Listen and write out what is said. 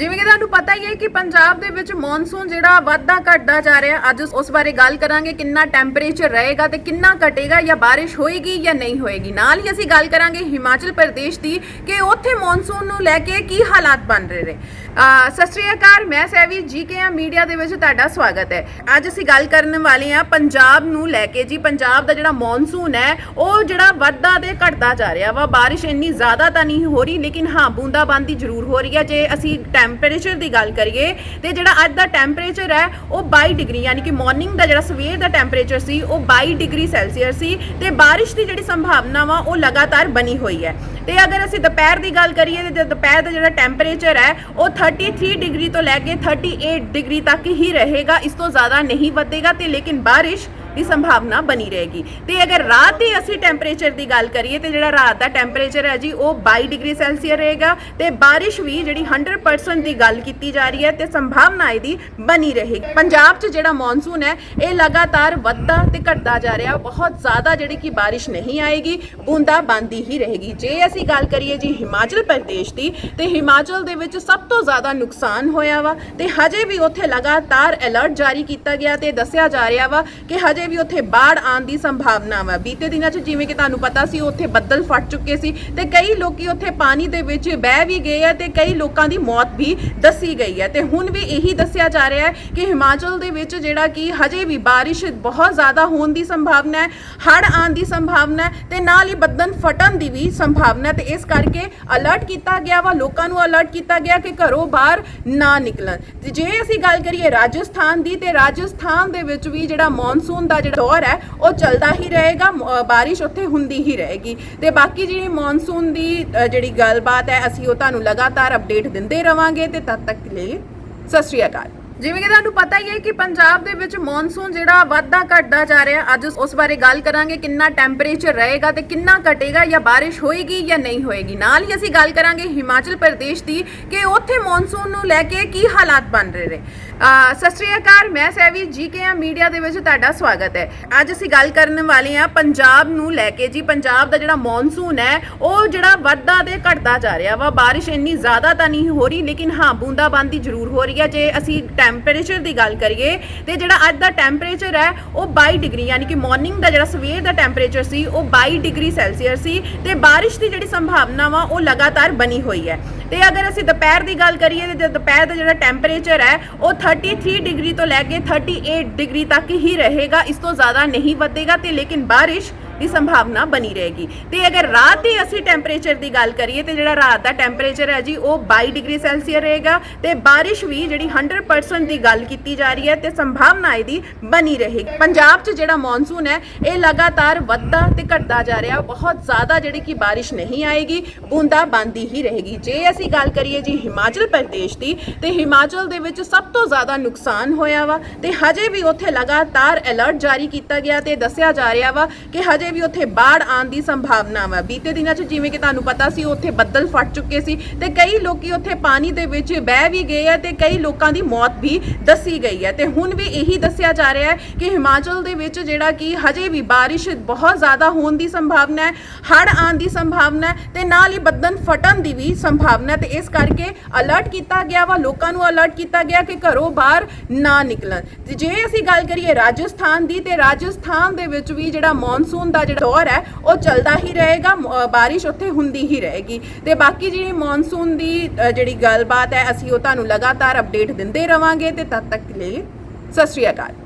ਜਿਵੇਂ ਕਿ ਤੁਹਾਨੂੰ ਪਤਾ ਹੀ ਹੈ ਕਿ ਪੰਜਾਬ ਦੇ ਵਿੱਚ ਮੌਨਸੂਨ ਜਿਹੜਾ ਵੱਧਦਾ ਘਟਦਾ ਜਾ ਰਿਹਾ, ਅੱਜ ਉਸ ਬਾਰੇ ਗੱਲ ਕਰਾਂਗੇ ਕਿੰਨਾ ਟੈਂਪਰੇਚਰ ਰਹੇਗਾ ਤੇ ਕਿੰਨਾ ਘਟੇਗਾ ਜਾਂ ਬਾਰਿਸ਼ ਹੋਏਗੀ ਜਾਂ ਨਹੀਂ ਹੋਏਗੀ। ਨਾਲ ਹੀ ਅਸੀਂ ਗੱਲ ਕਰਾਂਗੇ ਹਿਮਾਚਲ ਪ੍ਰਦੇਸ਼ ਦੀ ਕਿ ਉੱਥੇ ਮੌਨਸੂਨ ਨੂੰ ਲੈ ਕੇ ਕੀ ਹਾਲਾਤ ਬਣ ਰਹੇ ਨੇ। ਸਤਿ ਸ਼੍ਰੀ ਅਕਾਲ, ਮੈਂ ਸੈਵੀ ਜੀਕੇਐਮ ਮੀਡੀਆ ਦੇ ਵਿੱਚ ਤੁਹਾਡਾ ਸਵਾਗਤ ਹੈ। ਅੱਜ ਅਸੀਂ ਗੱਲ ਕਰਨ ਵਾਲੇ ਹਾਂ ਪੰਜਾਬ ਨੂੰ ਲੈ ਕੇ ਜੀ। ਪੰਜਾਬ ਦਾ ਜਿਹੜਾ ਮੌਨਸੂਨ ਹੈ, ਉਹ ਜਿਹੜਾ ਵੱਧਦਾ ਤੇ ਘਟਦਾ ਜਾ ਰਿਹਾ ਵਾ। ਬਾਰਿਸ਼ ਇੰਨੀ ਜ਼ਿਆਦਾ ਤਾਂ ਨਹੀਂ ਹੋ ਰਹੀ, ਲੇਕਿਨ ਹਾਂ, ਬੂੰਦਾਬਾਂਦੀ ਜ਼ਰੂਰ ਹੋ ਰਹੀ ਹੈ। ਜੇ ਅਸੀਂ ਟੈਂਪਰੇਚਰ ਦੀ ਗੱਲ ਕਰੀਏ, ਤੇ ਜਿਹੜਾ ਅੱਜ ਦਾ ਟੈਂਪਰੇਚਰ ਹੈ, ਉਹ 22 ਡਿਗਰੀ, ਯਾਨੀ ਕਿ ਮਾਰਨਿੰਗ ਦਾ ਜਿਹੜਾ ਸਵੇਰ ਦਾ ਟੈਂਪਰੇਚਰ ਸੀ, ਉਹ 22 ਡਿਗਰੀ ਸੈਲਸੀਅਸ ਸੀ, ਤੇ ਬਾਰਿਸ਼ ਦੀ ਜਿਹੜੀ ਸੰਭਾਵਨਾ ਵਾ, ਉਹ ਲਗਾਤਾਰ ਬਣੀ ਹੋਈ ਹੈ। ਤੇ ਅਗਰ ਅਸੀਂ ਦੁਪਹਿਰ ਦੀ ਗੱਲ ਕਰੀਏ, ਤੇ ਦੁਪਹਿਰ ਦਾ ਜਿਹੜਾ ਟੈਂਪਰੇਚਰ ਹੈ, ਉਹ 33 ਡਿਗਰੀ ਤੋਂ ਲੈ ਕੇ 38 ਡਿਗਰੀ ਤੱਕ ਹੀ ਰਹੇਗਾ, ਇਸ ਤੋਂ ਜ਼ਿਆਦਾ ਨਹੀਂ ਵਧੇਗਾ, ਤੇ ਲੇਕਿਨ ਬਾਰਿਸ਼ ਦੀ ਸੰਭਾਵਨਾ ਬਣੀ ਰਹੇਗੀ। ਤੇ ਅਗਰ ਰਾਤ ਦੀ ਅਸੀਂ ਟੈਂਪਰੇਚਰ ਦੀ ਗੱਲ ਕਰੀਏ, ਤੇ ਜਿਹੜਾ ਰਾਤ ਦਾ ਟੈਂਪਰੇਚਰ ਹੈ ਜੀ, ਉਹ 22 ਡਿਗਰੀ ਸੈਲਸੀਅਸ ਰਹੇਗਾ ਤੇ ਬਾਰਿਸ਼ ਵੀ ਜਿਹੜੀ 100% ਦੀ ਗੱਲ ਕੀਤੀ ਜਾ ਰਹੀ ਹੈ ਤੇ ਸੰਭਾਵਨਾ ਇਹਦੀ ਬਣੀ ਰਹੇਗੀ। ਪੰਜਾਬ 'ਚ ਜਿਹੜਾ ਮੌਨਸੂਨ ਹੈ, ਇਹ ਲਗਾਤਾਰ ਵੱਧਦਾ ਤੇ ਘਟਦਾ ਜਾ ਰਿਹਾ। ਬਹੁਤ ਜ਼ਿਆਦਾ ਜਿਹੜੀ ਕਿ ਬਾਰਿਸ਼ ਨਹੀਂ ਆਏਗੀ ਬੂੰਦਾ ਬਾਂਦੀ ਹੀ ਰਹੇਗੀ। ਜੇ ਅਸੀਂ ਗੱਲ ਕਰੀਏ ਜੀ ਹਿਮਾਚਲ ਪ੍ਰਦੇਸ਼ ਦੀ, ਤੇ ਹਿਮਾਚਲ ਦੇ ਵਿੱਚ ਸਭ ਤੋਂ ਜ਼ਿਆਦਾ ਨੁਕਸਾਨ ਹੋਇਆ ਵਾ ਤੇ ਹਜੇ ਵੀ ਉੱਥੇ ਲਗਾਤਾਰ ਅਲਰਟ ਜਾਰੀ ਕੀਤਾ ਗਿਆ ਤੇ ਦੱਸਿਆ ਜਾ ਰਿਹਾ ਵਾ ਕਿ ਹਜੇ ਵੀ ਉੱਥੇ ਬਾੜ ਆਉਣ ਦੀ ਸੰਭਾਵਨਾ ਵਾ। ਬੀਤੇ ਦਿਨਾਂ 'ਚ ਜਿਵੇਂ ਕਿ ਤੁਹਾਨੂੰ ਪਤਾ ਸੀ, ਉੱਥੇ ਬੱਦਲ ਫਟ ਚੁੱਕੇ ਸੀ ਤੇ ਕਈ ਲੋਕੀ ਉੱਥੇ ਪਾਣੀ ਦੇ ਵਿੱਚ ਬਹਿ ਵੀ ਗਏ ਆ ਤੇ ਕਈ ਲੋਕਾਂ ਦੀ ਮੌਤ ਵੀ ਦੱਸੀ ਗਈ ਹੈ ਤੇ ਹੁਣ ਵੀ ਇਹੀ ਦੱਸਿਆ ਜਾ ਰਿਹਾ ਹੈ ਕਿ ਹਿਮਾਚਲ ਦੇ ਵਿੱਚ ਜਿਹੜਾ ਕਿ ਹਜੇ ਵੀ ਬਾਰਿਸ਼ ਬਹੁਤ ਜ਼ਿਆਦਾ ਹੋਣ ਦੀ ਸੰਭਾਵਨਾ ਹੈ, ਹੜ੍ਹ ਆਉਣ ਦੀ ਸੰਭਾਵਨਾ ਹੈ ਤੇ ਨਾਲ ਹੀ ਬੱਦਲ ਫਟਣ ਦੀ ਵੀ ਸੰਭਾਵਨਾ ਹੈ ਤੇ ਇਸ ਕਰਕੇ ਅਲਰਟ ਕੀਤਾ ਗਿਆ ਵਾ। ਲੋਕਾਂ ਨੂੰ ਅਲਰਟ ਕੀਤਾ ਗਿਆ ਕਿ ਘਰੋਂ ਬਾਹਰ ਨਾ ਨਿਕਲਣ। ਜੇ ਅਸੀਂ ਗੱਲ ਕਰੀਏ ਰਾਜਸਥਾਨ ਦੀ ਤੇ ਰਾਜਸਥਾਨ ਦੇ ਵਿੱਚ ਵੀ ਜਿਹੜਾ ਮੌਨਸੂਨ ਦਾ ਜਿਹੜਾ ਦੌਰ ਹੈ, ਉਹ ਚੱਲਦਾ ਹੀ ਰਹੇਗਾ, ਮ- ਬਾਰਿਸ਼ ਉੱਥੇ ਹੁੰਦੀ ਹੀ ਰਹੇਗੀ। ਤੇ ਬਾਕੀ ਜਿਹੜੀ ਮੌਨਸੂਨ ਦੀ ਜਿਹੜੀ ਗੱਲਬਾਤ ਹੈ, ਅਸੀਂ ਉਹ ਤੁਹਾਨੂੰ ਲਗਾਤਾਰ ਅਪਡੇਟ ਦਿੰਦੇ ਰਵਾਂਗੇ। ਤੇ ਤਦ ਤੱਕ ਲਈ ਸਤਿ ਸ਼੍ਰੀ ਅਕਾਲ। ਜਿਵੇਂ ਕਿ ਤੁਹਾਨੂੰ ਪਤਾ ਹੀ ਹੈ ਕਿ ਪੰਜਾਬ ਦੇ ਵਿੱਚ ਮੌਨਸੂਨ ਜਿਹੜਾ ਵੱਧਦਾ ਘਟਦਾ ਜਾ ਰਿਹਾ, ਅੱਜ ਉਸ ਬਾਰੇ ਗੱਲ ਕਰਾਂਗੇ, ਕਿੰਨਾ ਟੈਂਪਰੇਚਰ ਰਹੇਗਾ ਤੇ ਕਿੰਨਾ ਘਟੇਗਾ, ਜਾਂ ਬਾਰਿਸ਼ ਹੋਏਗੀ ਜਾਂ ਨਹੀਂ ਹੋਏਗੀ। ਨਾਲ ਹੀ ਅਸੀਂ ਗੱਲ ਕਰਾਂਗੇ ਹਿਮਾਚਲ ਪ੍ਰਦੇਸ਼ ਦੀ, ਕਿ ਉੱਥੇ ਮੌਨਸੂਨ ਨੂੰ ਲੈ ਕੇ ਕੀ ਹਾਲਾਤ ਬਣ ਰਹੇ ਨੇ। ਸਤਿ ਸ਼੍ਰੀ ਅਕਾਲ, ਮੈਂ ਸੈਵੀ ਜੀਕੇਐਮ ਮੀਡੀਆ ਦੇ ਵਿੱਚ ਤੁਹਾਡਾ ਸਵਾਗਤ ਹੈ। ਅੱਜ ਅਸੀਂ ਗੱਲ ਕਰਨ ਵਾਲੇ ਹਾਂ ਪੰਜਾਬ ਨੂੰ ਲੈ ਕੇ ਜੀ। ਪੰਜਾਬ ਦਾ ਜਿਹੜਾ ਮੌਨਸੂਨ ਹੈ, ਉਹ ਜਿਹੜਾ ਵੱਧਦਾ ਤੇ ਘਟਦਾ ਜਾ ਰਿਹਾ ਵਾ। ਬਾਰਿਸ਼ ਇੰਨੀ ਜ਼ਿਆਦਾ ਤਾਂ ਨਹੀਂ ਹੋ ਰਹੀ, ਲੇਕਿਨ ਹਾਂ, ਬੂੰਦਾਬਾਂਦੀ ਜ਼ਰੂਰ ਹੋ ਰਹੀ ਹੈ। ਜੇ ਅਸੀਂ ਟੈਂਪਰੇਚਰ ਦੀ ਗੱਲ ਕਰੀਏ, ਤੇ ਜਿਹੜਾ ਅੱਜ ਦਾ ਟੈਂਪਰੇਚਰ ਹੈ, ਉਹ 22 ਡਿਗਰੀ, ਯਾਨੀ ਕਿ ਮਾਰਨਿੰਗ ਦਾ ਜਿਹੜਾ ਸਵੇਰ ਦਾ ਟੈਂਪਰੇਚਰ ਸੀ, ਉਹ 22 ਡਿਗਰੀ ਸੈਲਸੀਅਸ ਸੀ, ਤੇ ਬਾਰਿਸ਼ ਦੀ ਜਿਹੜੀ ਸੰਭਾਵਨਾ ਵਾ, ਉਹ ਲਗਾਤਾਰ ਬਣੀ ਹੋਈ ਹੈ। ਤੇ ਅਗਰ ਅਸੀਂ ਦੁਪਹਿਰ ਦੀ ਗੱਲ ਕਰੀਏ, ਤੇ ਦੁਪਹਿਰ ਦਾ ਜਿਹੜਾ ਟੈਂਪਰੇਚਰ ਹੈ, ਉਹ 33 ਡਿਗਰੀ ਤੋਂ ਲੈ ਕੇ 38 ਡਿਗਰੀ ਤੱਕ ਹੀ ਰਹੇਗਾ, ਇਸ ਤੋਂ ਜ਼ਿਆਦਾ ਨਹੀਂ ਵਧੇਗਾ, ਤੇ ਲੇਕਿਨ ਬਾਰਿਸ਼ ਦੀ ਸੰਭਾਵਨਾ ਬਣੀ ਰਹੇਗੀ। ਤੇ ਅਗਰ ਰਾਤ ਦੀ ਅਸੀਂ ਟੈਂਪਰੇਚਰ ਦੀ ਗੱਲ ਕਰੀਏ ਤੇ ਜਿਹੜਾ ਰਾਤ ਦਾ ਟੈਂਪਰੇਚਰ ਹੈ ਜੀ, ਉਹ 22 ਡਿਗਰੀ ਸੈਲਸੀਅਸ ਰਹੇਗਾ ਤੇ ਬਾਰਿਸ਼ ਵੀ ਜਿਹੜੀ 100% ਦੀ ਗੱਲ ਕੀਤੀ ਜਾ ਰਹੀ ਹੈ ਤੇ ਸੰਭਾਵਨਾ ਇਹਦੀ ਬਣੀ ਰਹੇਗੀ। ਪੰਜਾਬ 'ਚ ਜਿਹੜਾ ਮੌਨਸੂਨ ਹੈ, ਇਹ ਲਗਾਤਾਰ ਵੱਧਦਾ ਤੇ ਘਟਦਾ ਜਾ ਰਿਹਾ। ਬਹੁਤ ਜ਼ਿਆਦਾ ਜਿਹੜੀ ਕਿ ਬਾਰਿਸ਼ ਨਹੀਂ ਆਏਗੀ ਬੂੰਦਾ ਬਾਂਦੀ ਹੀ ਰਹੇਗੀ। ਜੇ ਅਸੀਂ ਗੱਲ ਕਰੀਏ ਜੀ ਹਿਮਾਚਲ ਪ੍ਰਦੇਸ਼ ਦੀ, ਤੇ ਹਿਮਾਚਲ ਦੇ ਵਿੱਚ ਸਭ ਤੋਂ ਜ਼ਿਆਦਾ ਨੁਕਸਾਨ ਹੋਇਆ ਵਾ ਤੇ ਹਜੇ ਵੀ ਉੱਥੇ ਲਗਾਤਾਰ ਅਲਰਟ ਜਾਰੀ ਕੀਤਾ ਗਿਆ ਤੇ ਦੱਸਿਆ ਜਾ ਰਿਹਾ ਵਾ ਕਿ ਹਜੇ ਵੀ ਉੱਥੇ ਬਾੜ ਆਉਣ ਦੀ ਸੰਭਾਵਨਾ ਵਾ। ਬੀਤੇ ਦਿਨਾਂ 'ਚ ਜਿਵੇਂ ਕਿ ਤੁਹਾਨੂੰ ਪਤਾ ਸੀ, ਉੱਥੇ ਬੱਦਲ ਫਟ ਚੁੱਕੇ ਸੀ ਤੇ ਕਈ ਲੋਕੀ ਉੱਥੇ ਪਾਣੀ ਦੇ ਵਿੱਚ ਬਹਿ ਵੀ ਗਏ ਆ ਤੇ ਕਈ ਲੋਕਾਂ ਦੀ ਮੌਤ ਵੀ ਦੱਸੀ ਗਈ ਹੈ ਤੇ ਹੁਣ ਵੀ ਇਹੀ ਦੱਸਿਆ ਜਾ ਰਿਹਾ ਹੈ ਕਿ ਹਿਮਾਚਲ ਦੇ ਵਿੱਚ ਜਿਹੜਾ ਕਿ ਹਜੇ ਵੀ ਬਾਰਿਸ਼ ਬਹੁਤ ਜ਼ਿਆਦਾ ਹੋਣ ਦੀ ਸੰਭਾਵਨਾ ਹੈ, ਹੜ੍ਹ ਆਉਣ ਦੀ ਸੰਭਾਵਨਾ ਹੈ ਤੇ ਨਾਲ ਹੀ ਬੱਦਲ ਫਟਣ ਦੀ ਵੀ ਸੰਭਾਵਨਾ ਹੈ। ਤੇ ਇਸ ਕਰਕੇ ਅਲਰਟ ਕੀਤਾ ਗਿਆ ਵਾ, ਲੋਕਾਂ ਨੂੰ ਅਲਰਟ ਕੀਤਾ ਗਿਆ ਕਿ ਘਰੋਂ ਬਾਹਰ ਨਾ ਨਿਕਲਣ। ਤੇ ਜੇ ਅਸੀਂ ਗੱਲ ਕਰੀਏ ਰਾਜਸਥਾਨ ਦੀ, ਤੇ ਰਾਜਸਥਾਨ ਦੇ ਵਿੱਚ ਵੀ ਜਿਹੜਾ ਮੌਨਸੂਨ ਦਾ ਜਿਹੜਾ ਦੌਰ ਹੈ, ਉਹ ਚੱਲਦਾ ਹੀ ਰਹੇਗਾ, ਮ- ਬਾਰਿਸ਼ ਉੱਥੇ ਹੁੰਦੀ ਹੀ ਰਹੇਗੀ। ਤੇ ਬਾਕੀ ਜਿਹੜੀ ਮੌਨਸੂਨ ਦੀ ਜਿਹੜੀ ਗੱਲਬਾਤ ਹੈ, ਅਸੀਂ ਉਹ ਤੁਹਾਨੂੰ ਲਗਾਤਾਰ ਅਪਡੇਟ ਦਿੰਦੇ ਰਵਾਂਗੇ, ਤੇ ਤਦ ਤੱਕ ਲਈ ਸਤਿ ਸ਼੍ਰੀ ਅਕਾਲ।